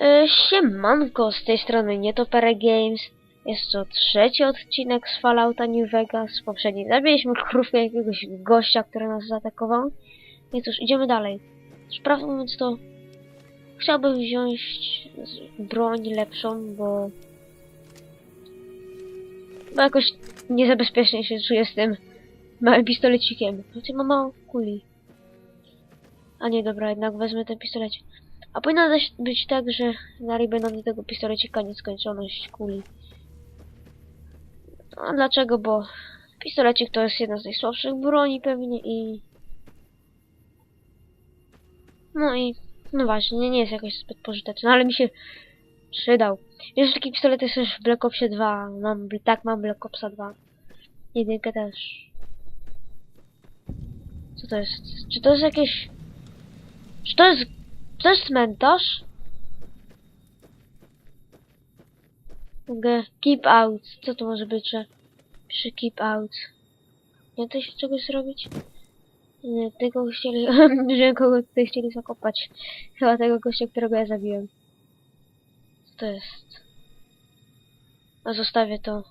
E, Siemanko, z tej strony Nietoperek Games. Jest to trzeci odcinek z Fallouta New Vegas. Poprzedni zabiliśmy krówkę jakiegoś gościa, który nas zaatakował. I cóż, idziemy dalej. Prawdę mówiąc to chciałbym wziąć broń lepszą, bo bo jakoś niezabezpiecznie się czuję z tym małym pistolecikiem. Znaczy mam mało kuli. A nie, dobra, jednak wezmę ten pistolecik. A powinno być tak, że dalej będą do tego pistolecika nieskończoność kuli. A dlaczego? Bo pistolecik to jest jedna z najsłabszych broni pewnie i... No i... No właśnie, nie, nie jest jakoś zbyt pożyteczny, ale mi się przydał. Że taki pistolet jest też w Black Opsie 2. Mam, tak, mam Black Opsa 2. Jedynkę też. Co to jest? Czy to jest jakieś... Czy to jest... Jest cmentarz? Mogę... Keep out. Co to może być, że... Piszę keep out. Nie da się czegoś zrobić? Nie, tego chcieli... że kogo tutaj chcieli zakopać. Chyba tego gościa, którego ja zabiłem. Co to jest? A zostawię to.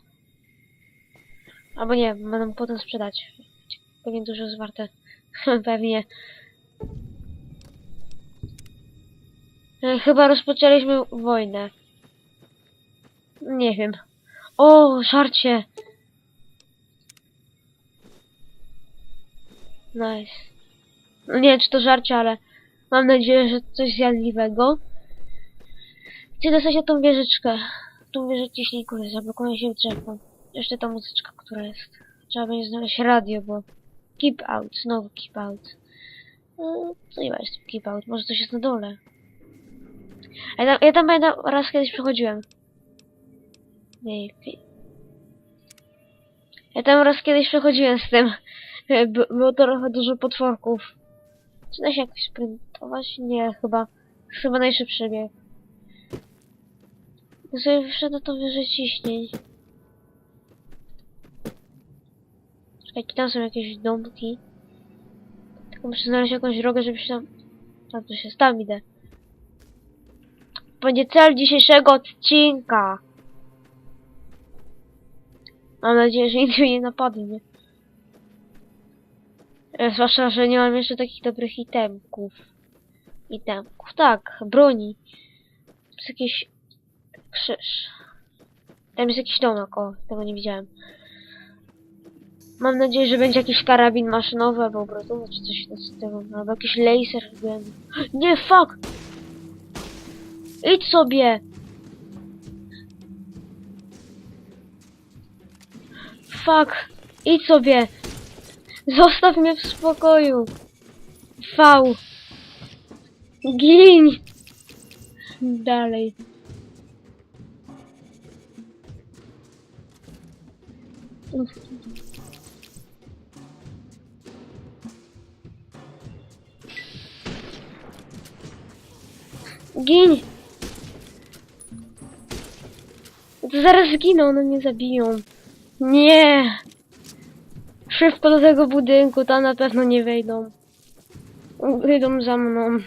Albo nie, będę potem sprzedać. Pewnie dużo zwarte. Pewnie. Chyba rozpoczęliśmy wojnę. Nie wiem. O, żarcie! Nice. No nie wiem, czy to żarcie, ale mam nadzieję, że coś zjadliwego. Chcę dostać na tą wieżyczkę. Tą wieżę ciśników jest, zablokuję się w drzewo. Jeszcze ta muzyczka, która jest. Trzeba będzie znaleźć radio, bo... Keep out, znowu keep out. No, co nie ma tym keep out? Może coś jest na dole. Ja tam, ja tam raz kiedyś przechodziłem. Ja tam raz kiedyś przechodziłem z tym. Było trochę dużo potworków. Czy da się jakoś sprintować? Nie, chyba. Chyba najszybszy bieg. Ja sobie wszedł na to wyżej ciśnień. Czekajcie, tam są jakieś domki. Tylko muszę znaleźć jakąś drogę, żeby się tam... Tam to się tam idę. Będzie cel dzisiejszego odcinka. Mam nadzieję, że nikt mnie nie napadnie. E, Zwłaszcza, że nie mam jeszcze takich dobrych itemków. Itemków, tak, broni. Jest jakiś krzyż. Tam jest jakiś domek, o, tego nie widziałem. Mam nadzieję, że będzie jakiś karabin maszynowy albo obrazowy, czy coś z tego, albo jakiś laser. Nie, fuck! Idź sobie! Fuck! Idź sobie! Zostaw mnie w spokoju! V! Gin! Dalej. Gin! Zaraz zginą, one mnie zabiją. Nie! Szybko do tego budynku, tam na pewno nie wejdą. Wyjdą za mną.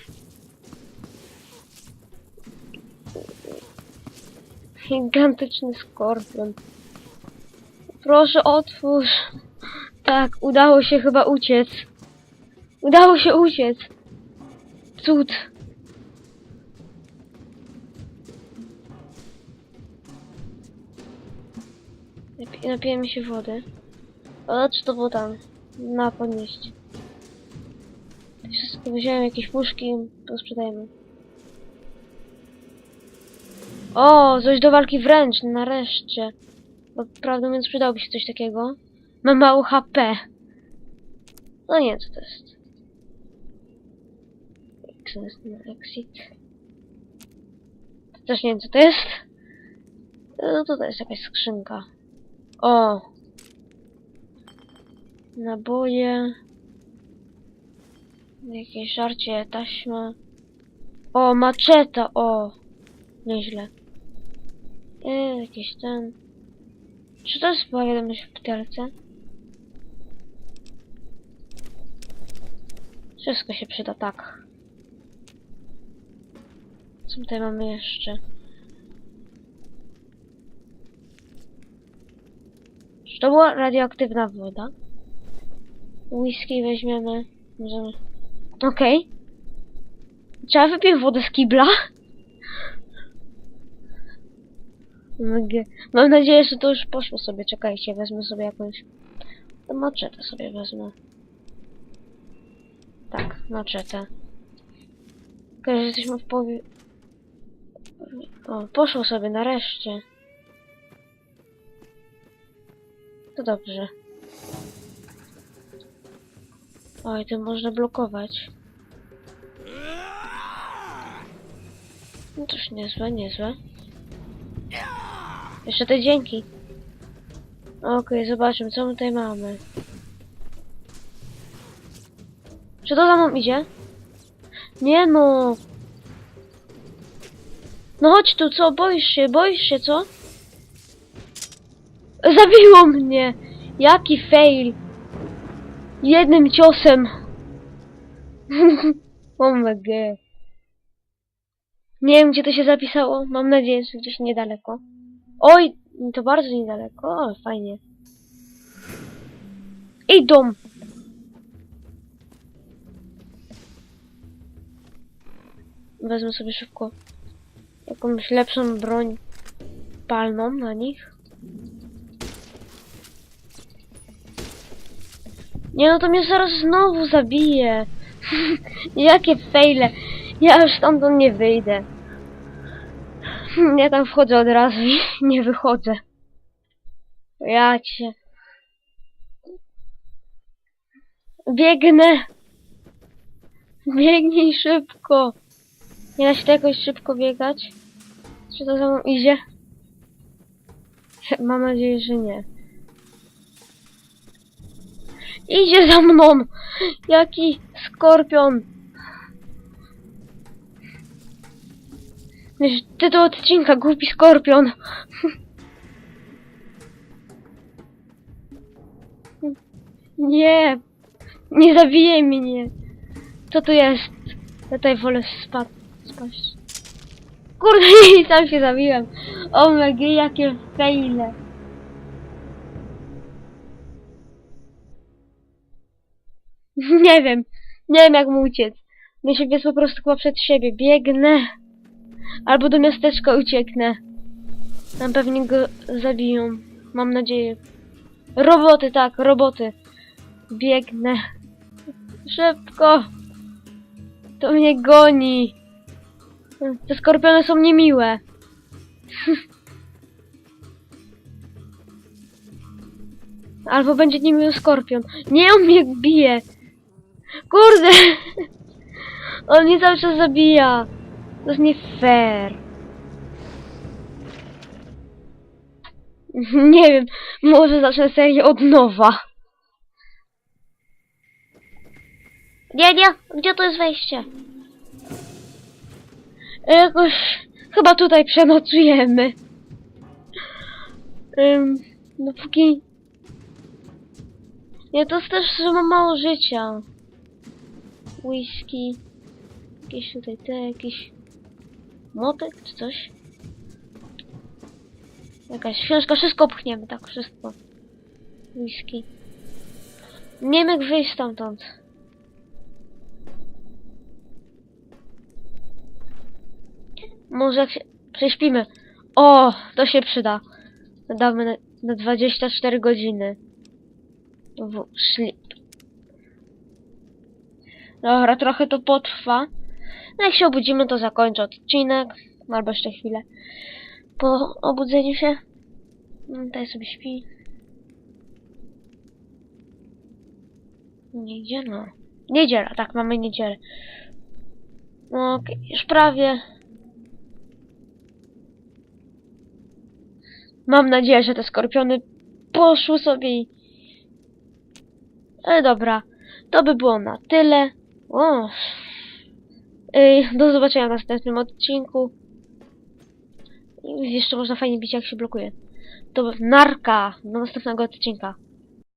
Gigantyczny skorpion. Proszę otwórz. Tak, udało się chyba uciec. Udało się uciec. Cud. Napi- Napijemy się wody. O, czy to woda? Na podnieść. Wszystko wziąłem jakieś puszki, to sprzedajemy. O, coś do walki wręcz, nareszcie. Bo prawdę mówiąc przydałoby się coś takiego. Mam mało HP. No nie, co to jest? Exit, no, exit. Też nie wiem, co to jest. No to jest jakaś skrzynka. O! Naboje. Jakieś żarcie, taśma. O, maczeta, o! Nieźle. E, jakiś ten... Czy to jest była w butelce? Wszystko się przyda, tak. Co tutaj mamy jeszcze? Czy to była radioaktywna woda? Whisky weźmiemy. Możemy. Okej. Trzeba wypić wodę z kibla. Mam nadzieję, że to już poszło sobie. Czekajcie, wezmę sobie jakąś... To maczetę sobie wezmę. Tak, maczetę. Tylko, że jesteśmy w połowie... O, poszło sobie nareszcie. To dobrze. Oj, to można blokować. No toż niezłe, niezłe. Jeszcze te dzięki. Okej, zobaczmy, co my tutaj mamy. Czy to za mną idzie? Nie no. No chodź tu, co? Boisz się, boisz się, co? Zabiło mnie! Jaki fail! Jednym ciosem! OMG. Nie wiem, gdzie to się zapisało. Mam nadzieję, że gdzieś niedaleko. Oj, to bardzo niedaleko. O, fajnie. I dom! Wezmę sobie szybko jakąś lepszą broń palną na nich. Nie no, to mnie zaraz znowu zabije. Jakie fejle. Ja już stamtąd nie wyjdę. Ja tam wchodzę od razu i nie wychodzę. Ja cię. Biegnę. Biegnij szybko. Nie da się to jakoś szybko biegać? Czy to za mną idzie? Mam nadzieję, że nie. Idzie za mną! Jaki skorpion! Wiesz, tytuł odcinka, głupi skorpion. Nie! Nie zabijaj mnie! Co tu jest? Ja tutaj wolę spać. spaść. Kurde, i sam się zabiłem. O mega, jakie fejle. Nie wiem. Nie wiem jak mu uciec. Myślę, jest po prostu chyba przed siebie. Biegnę. Albo do miasteczka ucieknę. Tam pewnie go zabiją. Mam nadzieję. Roboty, tak, roboty. Biegnę. Szybko. To mnie goni. Te skorpiony są niemiłe. Albo będzie niemiły skorpion. Nie, on mnie bije. Kurde! On mnie cały czas zabija. To jest nie fair. Nie wiem, może zacznę serię od nowa. Nie, nie, gdzie to jest wejście? Jakoś chyba tutaj przenocujemy. Ym, dopóki... Nie, to jest też, że mam mało życia. Whisky. Jakieś tutaj te, jakiś... Motek czy coś? Jakaś książka, wszystko pchniemy, tak, wszystko. Whisky. Nie wiem jak wyjść stamtąd. Może jak się prześpimy. O, to się przyda. Damy na, na 24 godziny. W sleep. Dobra, trochę to potrwa. No jak się obudzimy, to zakończę odcinek. Albo jeszcze chwilę. Po obudzeniu się. Tutaj sobie śpi. Niedziela. Niedziela, tak, mamy niedzielę. No, Okej, już prawie. Mam nadzieję, że te skorpiony poszły sobie i... Ale dobra, to by było na tyle. O. Ej, do zobaczenia w następnym odcinku. Jeszcze można fajnie bić jak się blokuje. To narka do następnego odcinka.